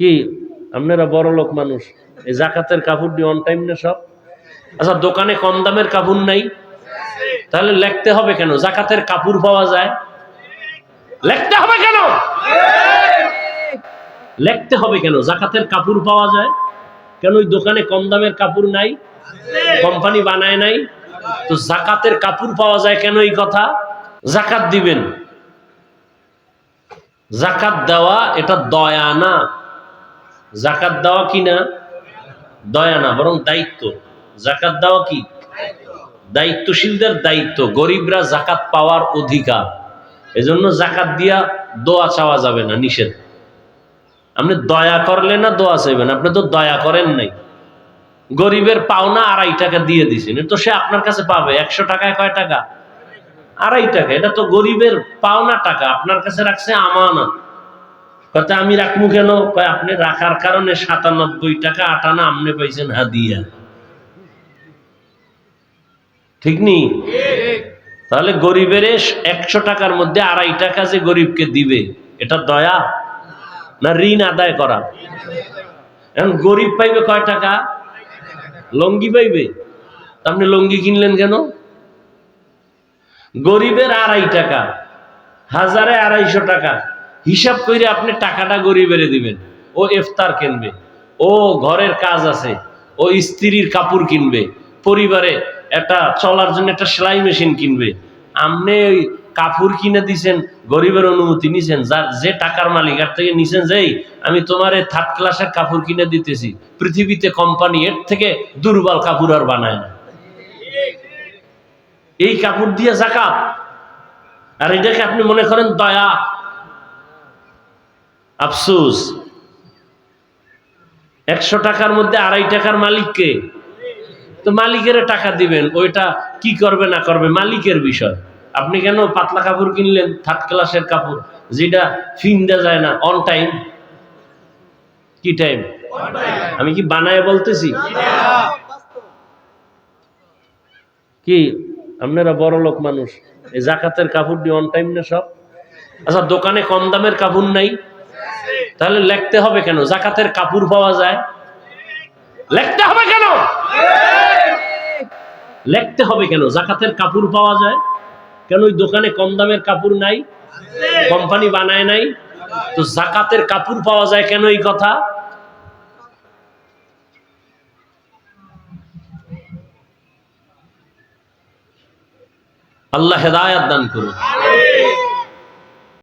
কি, আপনারা বড় লোক মানুষ, এই জাকাতের কাপড় দিয়ে অন টাইম না সব? আচ্ছা দোকানে কম দামের কাপড় নাই? তাহলে লেখতে হবে কেন? জাকাতের কাপড় পাওয়া যায়? লেখতে হবে কেন? লিখতে হবে কেন? জাকাতের কাপড় পাওয়া যায়? কেন ওই দোকানে কম দামের কাপড় নাই? কোম্পানি বানায় নাই? তো জাকাতের কাপড় পাওয়া যায় কেন এই কথা? জাকাত দিবেন। জাকাত দেওয়া এটা দয়া না। জাকাত দেওয়া কি না? দয়া না, বরং দায়িত্ব। জাকাত দেওয়া কি? দায়িত্বশীলদের দায়িত্ব। গরিবরা জাকাত পাওয়ার অধিকার। এজন্য জাকাত দিয়া দোয়া চাওয়া যাবে না, নিষেধ। আপনি দয়া করলে না দোয়া চাইবেন? আপনি তো দয়া করেন নাই। গরিবের পাওনা আড়াই টাকা দিয়ে দিছেন। তো সে আপনার কাছে পাবে। একশো টাকায় কয় টাকা? আড়াই টাকা। এটা তো গরিবের পাওনা টাকা। আপনার কাছে রাখছে আমানত। কথা আমি রাখব কেন? কয়, আপনি রাখার কারণে সাতানব্বই টাকা আটানা আপনি পাইছেন হাদিয়া। ঠিক নি? তাহলে গরিবের একশো টাকার মধ্যে আড়াই টাকা যে গরিবকে দিবে, এটা দয়া না ঋণ আদায় করা? এখন গরিব পাইবে কয় টাকা? লঙ্গি পাইবে? আপনি লঙ্গি কিনলেন কেন? গরিবের আড়াই টাকা, হাজারে আড়াইশো টাকা হিসাব করে আপনি টাকাটা গরিবের দিবেন। ও ইফতার কিনবে, ও ঘরের কাজ আছে, ও স্ত্রীর কাপড় কিনবে, পরিবারে একটা চলার জন্য একটা সেলাই মেশিন কিনবে। আপনি ওই কাপড় কিনে দিছেন, গরিবের অনুমতি নিছেন, যার যে টাকার মালিক আর থেকে নিছেন যেই, আমি তোমার থার্ড ক্লাসের কাপড় কিনে দিতেছি। পৃথিবীতে কোম্পানি এর থেকে দুর্বল কাপড় আর বানায় না। এই কাপড় দিয়ে জাকাত আর এটাকে আপনি মনে করেন দয়া আফসুস। একশো টাকার মধ্যে আড়াই টাকার মালিককে? তো মালিকের টাকা দিবেন, ওইটা কি করবে না করবে, মালিকের বিষয়। আপনি কেন পাতলা কাপড় কিনলেন থার্ড ক্লাসের কাপড়, যেটা ফিন্দা যায় না অন টাইম কি টাইম আমি কি বানায় বলতেছি? কি, আপনারা বড় লোক মানুষ, এই জাকাতের কাপড় দিয়ে অন টাইম না সব? আচ্ছা দোকানে কম দামের কাপড় নাই তাহলে লিখতে হবে কেন? জাকাতের কাপড় পাওয়া যায়? লিখতে হবে কেন? লিখতে হবে কেন? জাকাতের কাপড় পাওয়া যায়? কেন ওই দোকানে কম দামের কাপড় নাই? কোম্পানি বানায় নাই? তো জাকাতের কাপড় পাওয়া যায় কেন এই কথা? আল্লাহ হেদায়াত দান করুন।